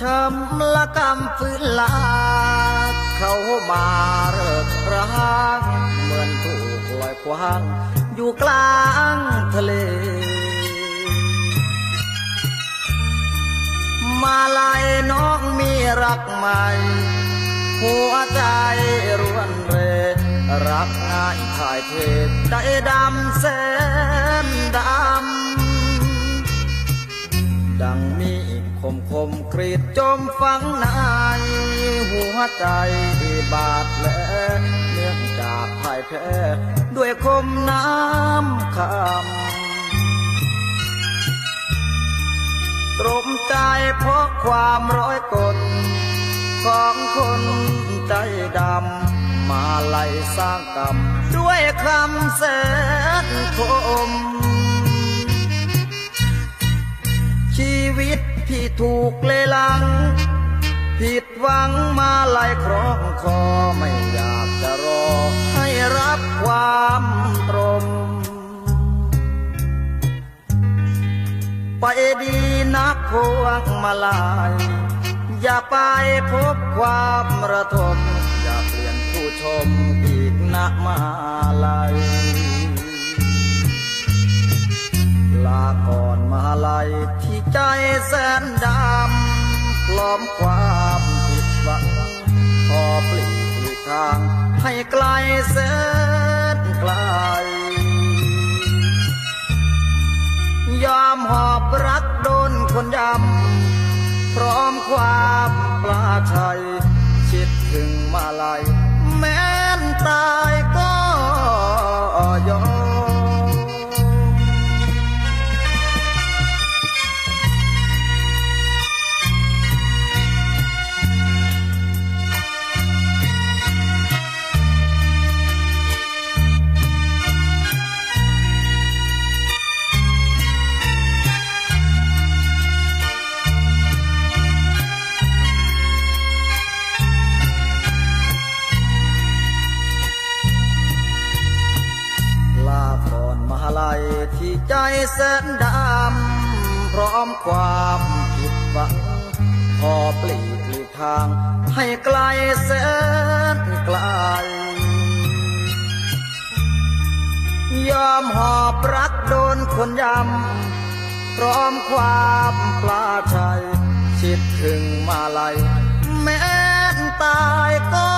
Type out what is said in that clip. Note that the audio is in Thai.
ช้ำละกำฟื้นลาเขามาเริกร้างเหมือนถูกลอยควาง อยู่กลางทะเล มาลายน้องมีรักใหม่ หัวใจรวนเร รักง่ายถ่ายเทได้ดำแสนดำ ดังมี คมคมกรีดจมฝังในหัวใจบาดแผลเนื่องจากพ่ายแพ้ด้วยคมน้ำคำตรมใจเพราะความร้อยกลของคนใจดำมาไล่สร้างกรรมด้วยคำแสนคม ถูกเลลัง ผิดหวังมาไล่ครองคอไม่อยากจะรอ ให้รับความตรงไปดีนักพวงมาลาย อย่าไปพบความระทมอย่าเปลี่ยนผู้ชมอีกนะมาลาย ลาก่อนมาลายที่ใจแสนดำกล้อมความผิดหวังขอปลีกหลีทางให้ไกลแสนไกล ยอมหอบรักโดนคนยำพร้อมความปลาชัยชิดถึงมาลาย อนมหาลัยที่ใจแสนดำพร้อมความผิดหวังขอปลีกลีกทาง ให้ไกลแสนไกล ยอมหอบรักโดนคนยำ พร้อมความปลาชัยชิดถึงมาลัยแม้ตายก็